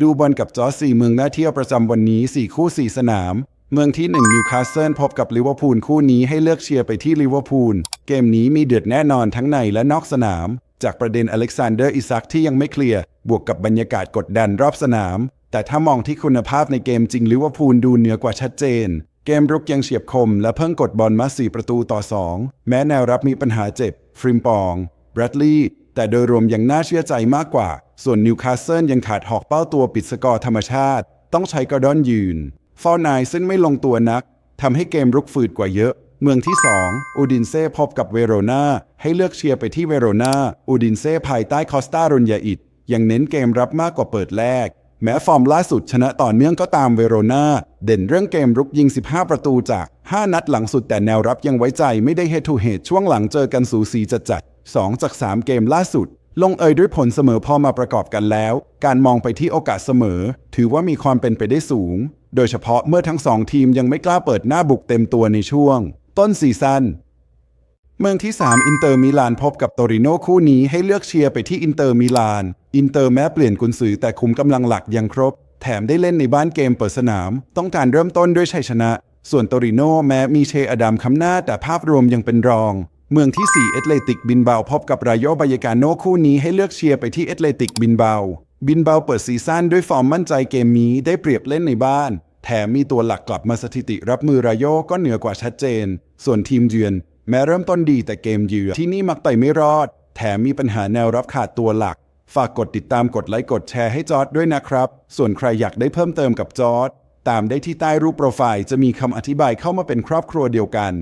ดูบอลกับจอสี่เมืองน่าเที่ยวประจำวันนี้ 4 คู่ 4 สนาม เมืองที่ 1 นิวคาสเซิลพบกับลิเวอร์พูลคู่นี้ให้เลือกเชียร์ไปที่ลิเวอร์พูลเกมนี้มีเดือดแน่นอนทั้งในและนอกสนาม จากประเด็นอเล็กซานเดอร์อิซักที่ยังไม่เคลียร์ บวกกับบรรยากาศกดดันรอบสนาม แต่ถ้ามองที่คุณภาพในเกมจริงลิเวอร์พูลดูเหนือกว่าชัดเจน เกมรุกยังเฉียบคม และเพิ่งกดบอลมา4ประตูต่อ 2 แม้แนวรับมีปัญหาเจ็บฟริมปองแบรดลีย์ แต่โดยรวมยังน่าเชื่อใจมากกว่า ส่วนนิวคาสเซิลยังขาดหอกเป้าตัวปิดสกอร์ธรรมชาติ ต้องใช้กระดอนยืน ฟอลนายซึ่งไม่ลงตัวนักทำให้เกมรุกฝืดกว่าเยอะ เมืองที่ 2 อูดินเซ่พบกับเวโรนาให้เลือกเชียร์ไปที่เวโรนาอูดินเซ่ภายใต้คอสตารุนยาอิดยังเน้นเกมรับมากกว่าเปิดแรก แม้ฟอร์มล่าสุดชนะต่อเนื่องก็ตามเวโรนาเด่นเรื่องเกมรุกยิง 15 ประตูจาก 5 นัดหลังสุดแต่แนวรับยังไว้ใจไม่ได้เฮทูเฮดช่วงหลังเจอกันสูสีจัดจัด 2 จาก 3 เกมล่าสุด ลงเอยด้วยผลเสมอพอมาประกอบกันแล้ว การมองไปที่โอกาสเสมอ ถือว่ามีความเป็นไปได้สูง โดยเฉพาะเมื่อทั้งสองทีมยังไม่กล้าเปิดหน้าบุกเต็มตัวในช่วง ต้นซีซั่นเมืองที่ 3 อินเตอร์มิลานพบกับโตริโนคู่นี้ให้เลือกเชียร์ไปที่อินเตอร์มิลาน อินเตอร์แม้เปลี่ยนกุนซือแต่คุมกำลังหลักยังครบ แถมได้เล่นในบ้านเกมเปิดสนาม ต้องการเริ่มต้นด้วยชัยชนะ ส่วนโตริโนแม้มีเชอดัมคำหน้าแต่ภาพรวมยังเป็นรอง เมืองที่ 4 เอตเลติกบินเบาพบกับรายโยบายกาโนคู่นี้ให้เลือกเชียร์ไปที่เอตเลติกบินเบา บินเบาเปิดซีซั่นด้วยฟอร์มมั่นใจเกมนี้ได้เปรียบเล่นในบ้าน แถมมีตัวหลักกลับมาสถิติรับมือรายโยก็เหนือกว่าชัดเจน ส่วนทีมเยือน แม้เริ่มต้นดีแต่เกมเยือนที่นี่มักไปไม่รอด แถมมีปัญหาแนวรับขาดตัวหลัก ฝากกดติดตามกดไลค์กดแชร์ให้จอร์ดด้วยนะครับ ส่วนใครอยากได้เพิ่มเติมกับจอร์ดตามได้ที่ใต้รูปโปรไฟล์จะมีคำอธิบายเข้ามาเป็นครอบครัวเดียวกัน